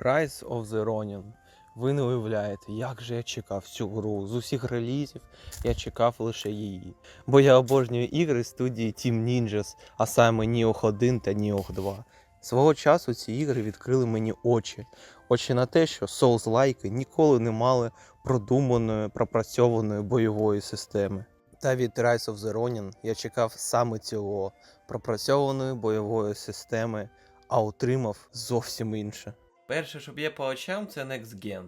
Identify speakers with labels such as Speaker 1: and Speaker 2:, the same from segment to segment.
Speaker 1: Rise of the Ronin. Ви не уявляєте, як же я чекав цю гру. З усіх релізів я чекав лише її. Бо я обожнюю ігри студії Team Ninjas, а саме Nioh 1 та Nioh 2. Свого часу ці ігри відкрили мені очі. Очі на те, що Souls-лайки ніколи не мали продуманої, пропрацьованої бойової системи. Та від Rise of the Ronin я чекав саме цього пропрацьованої бойової системи, а отримав зовсім інше. Перше, що б'є по очам, це Next Gen.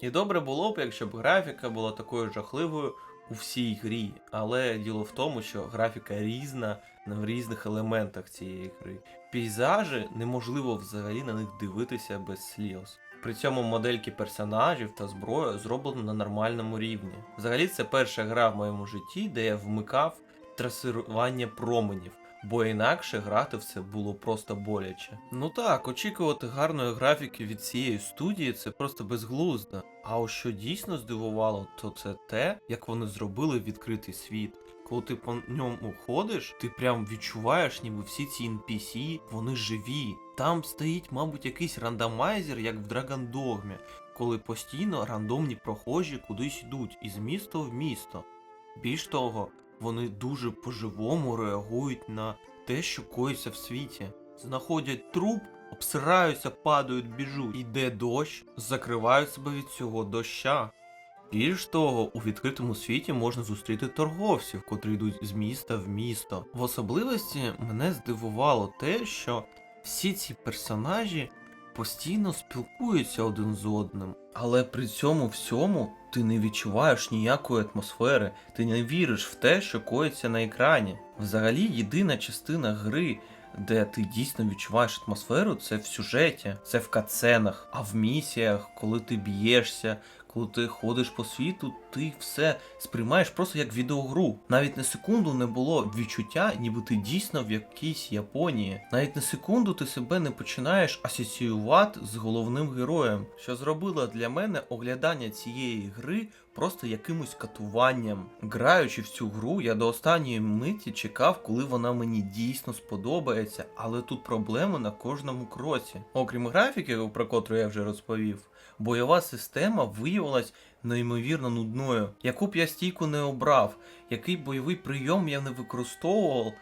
Speaker 1: І добре було б, якщо б графіка була такою жахливою у всій грі. Але діло в тому, що графіка різна в різних елементах цієї гри. Пейзажі неможливо взагалі на них дивитися без сліз. При цьому модельки персонажів та зброя зроблені на нормальному рівні. Взагалі, це перша гра в моєму житті, де я вмикав трасирування променів. Бо інакше грати в це було просто боляче. Ну так, очікувати гарної графіки від цієї студії це просто безглуздо. А ось що дійсно здивувало, то це те, як вони зробили відкритий світ. Коли ти по ньому ходиш, ти прям відчуваєш, ніби всі ці NPC, вони живі. Там стоїть, мабуть, якийсь рандомайзер, як в Dogma, коли постійно рандомні прохожі кудись йдуть із міста в місто. Більш того, вони дуже по-живому реагують на те, що коїться в світі. Знаходять труп, обсираються, падають, біжуть. Іде дощ, закривають себе від цього доща. Більш того, у відкритому світі можна зустріти торговців, котрі йдуть з міста в місто. В особливості мене здивувало те, що всі ці персонажі постійно спілкуються один з одним, але при цьому всьому ти не відчуваєш ніякої атмосфери, ти не віриш в те, що коїться на екрані. Взагалі, єдина частина гри, де ти дійсно відчуваєш атмосферу, це в сюжеті, це в катсценах, а в місіях, коли ти б'єшся. Коли ти ходиш по світу, ти все сприймаєш просто як відеогру. Навіть на секунду не було відчуття, ніби ти дійсно в якійсь Японії. Навіть на секунду ти себе не починаєш асоціювати з головним героєм, що зробило для мене оглядання цієї гри просто якимось катуванням. Граючи в цю гру, я до останньої миті чекав, коли вона мені дійсно сподобається, але тут проблеми на кожному кроці. Окрім графіки, про котру я вже розповів, бойова система виявилась неймовірно нудною. Яку б я стійку не обрав, який бойовий прийом я не використовував,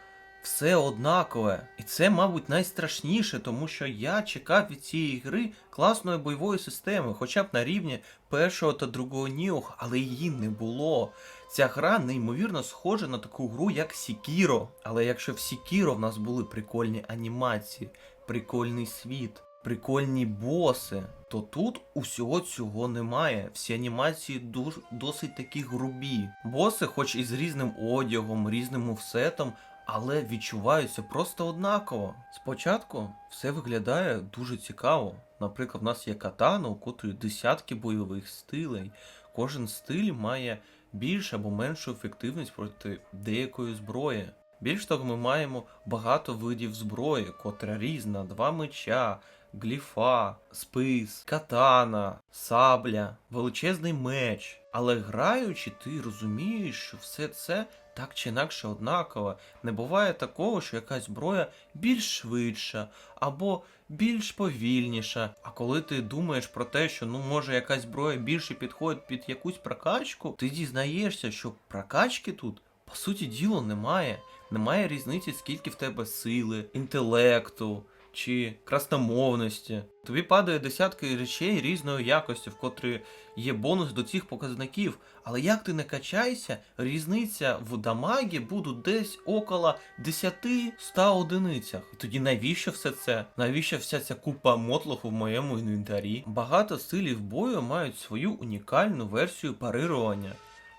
Speaker 1: все однакове. І це, мабуть, найстрашніше, тому що я чекав від цієї гри класної бойової системи, хоча б на рівні першого та другого Ніох, але її не було. Ця гра неймовірно схожа на таку гру, як Сікіро. Але якщо в Сікіро в нас були прикольні анімації, прикольний світ, прикольні боси, то тут усього цього немає. Всі анімації дуж, досить такі грубі. Боси, хоч і з різним одягом, різним офсетом, але відчуваються просто однаково. Спочатку все виглядає дуже цікаво. Наприклад, в нас є катана, у котрої десятки бойових стилей. Кожен стиль має більшу або меншу ефективність проти деякої зброї. Більш того, ми маємо багато видів зброї, котра різна, два меча, гліфа, спис, катана, сабля, величезний меч. Але граючи, ти розумієш, що все це так чи інакше однаково. Не буває такого, що якась зброя більш швидша або більш повільніша. А коли ти думаєш про те, що ну може якась зброя більше підходить під якусь прокачку, ти дізнаєшся, що прокачки тут по суті діло немає. Немає різниці, скільки в тебе сили, інтелекту чи красномовності. Тобі падає десятки речей різної якості, в котрі є бонус до цих показників. Але як ти не качайся, різниця в дамагі буде десь около 10-100 одиницях. І тоді навіщо все це? Навіщо вся ця купа мотлоху в моєму інвентарі? Багато стилів бою мають свою унікальну версію парирування.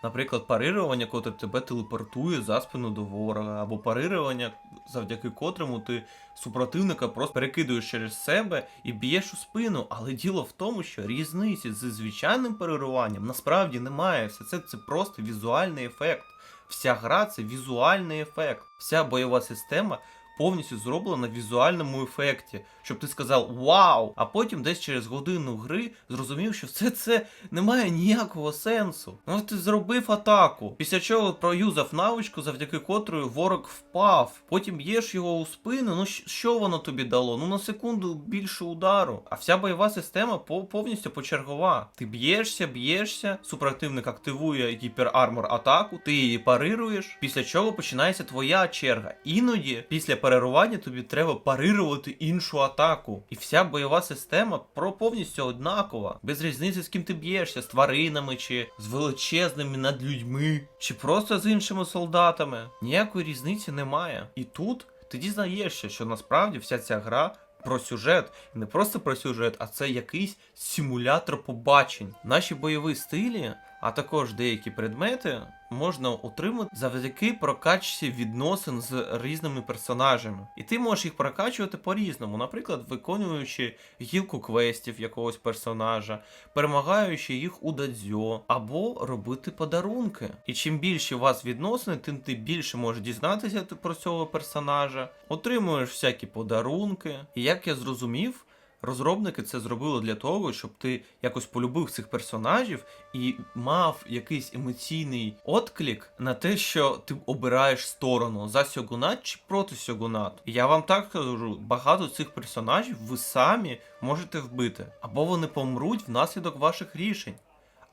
Speaker 1: Наприклад, парирування, котре тебе телепортує за спину до ворога, або парирування, завдяки котрому ти супротивника просто перекидуєш через себе і б'єш у спину. Але діло в тому, що різниці з звичайним парируванням насправді немає. Все це, це просто візуальний ефект. Вся гра це візуальний ефект. Вся бойова система повністю зроблена на візуальному ефекті, щоб ти сказав Вау! А потім десь через годину гри зрозумів, що все це не має ніякого сенсу. Ну ти зробив атаку, після чого проюзав навичку, завдяки котрої ворог впав. Потім б'єш його у спину. Ну що воно тобі дало? Ну на секунду більше удару. А вся бойова система повністю почергова. Ти б'єшся, б'єшся, супротивник активує гіперармор атаку, ти її парируєш, після чого починається твоя черга. Іноді після парирування тобі треба парирувати іншу атаку. І вся бойова система про повністю однакова. Без різниці, з ким ти б'єшся, з тваринами, чи з величезними над людьми, чи просто з іншими солдатами. Ніякої різниці немає. І тут ти дізнаєшся, що насправді вся ця гра. Про сюжет, І не просто про сюжет, а це якийсь симулятор побачень. Наші бойові стилі, а також деякі предмети можна отримати завдяки прокачці відносин з різними персонажами. І ти можеш їх прокачувати по-різному, наприклад, виконуючи гілку квестів якогось персонажа, перемагаючи їх у дадзьо, або робити подарунки. І чим більше у вас відносини, тим ти більше можеш дізнатися про цього персонажа, отримуєш всякі подарунки. І як я зрозумів, розробники це зробили для того, щоб ти якось полюбив цих персонажів і мав якийсь емоційний отклик на те, що ти обираєш сторону за сьогунат чи проти сьогунат. Я вам так кажу, багато цих персонажів ви самі можете вбити, або вони помруть внаслідок ваших рішень.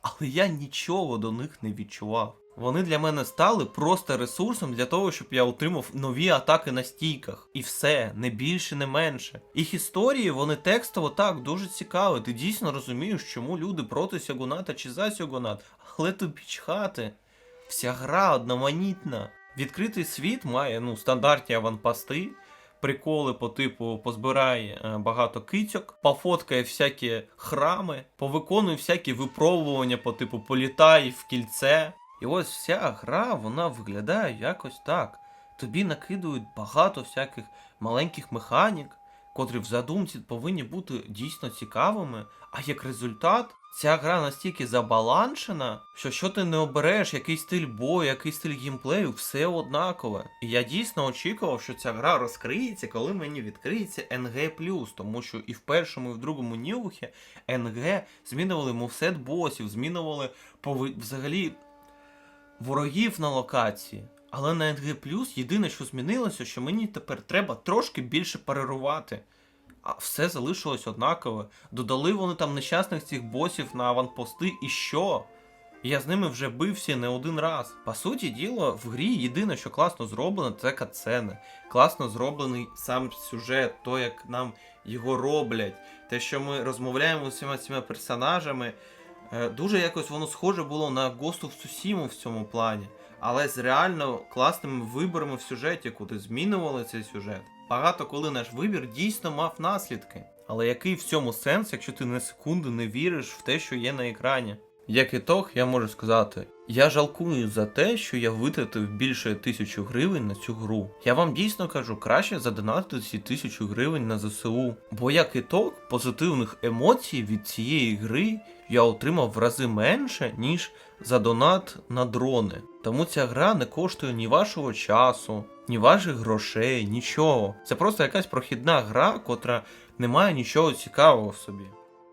Speaker 1: Але я нічого до них не відчував. Вони для мене стали просто ресурсом для того, щоб я отримав нові атаки на стійках. І все, не більше, не менше. Їх історії, вони текстово так дуже цікаві. Ти дійсно розумієш, чому люди проти сьогуната чи за сьогунат, але тобі чхати. Вся гра одноманітна. Відкритий світ має ну, стандартні аванпости, приколи по типу позбирай е, багато кицьок, пофоткай всякі храми, повиконуй всякі випробування по типу політай в кільце. І ось вся гра, вона виглядає якось так. Тобі накидують багато всяких маленьких механік, котрі в задумці повинні бути дійсно цікавими, а як результат, ця гра настільки забаланшена, що що ти не обереш, який стиль бою, який стиль геймплею, все однакове. І я дійсно очікував, що ця гра розкриється, коли мені відкриється NG+, тому що і в першому, і в другому нюхі NG змінювали мувсет босів, змінювали взагалі ворогів на локації. Але на NG єдине, що змінилося, що мені тепер треба трошки більше парирувати. А все залишилось однакове. Додали вони там нещасних цих босів на аванпости і що? Я з ними вже бився не один раз. По суті діло, в грі єдине, що класно зроблено, це катсцени. Класно зроблений сам сюжет, то як нам його роблять, те, що ми розмовляємо з усіма цими персонажами. Е, Дуже якось воно схоже було на Ghost of Tsushima в цьому плані, але з реально класними виборами в сюжеті, куди змінювали цей сюжет. Багато коли наш вибір дійсно мав наслідки. Але який в цьому сенс, якщо ти на секунду не віриш в те, що є на екрані? Як ітог, я можу сказати, я жалкую за те, що я витратив більше тисячу гривень на цю гру. Я вам дійсно кажу, краще задонатити ці тисячу гривень на ЗСУ. Бо як ітог, позитивних емоцій від цієї гри я отримав в рази менше, ніж за донат на дрони. Тому ця гра не коштує ні вашого часу, ні ваших грошей, нічого. Це просто якась прохідна гра, котра не має нічого цікавого в собі.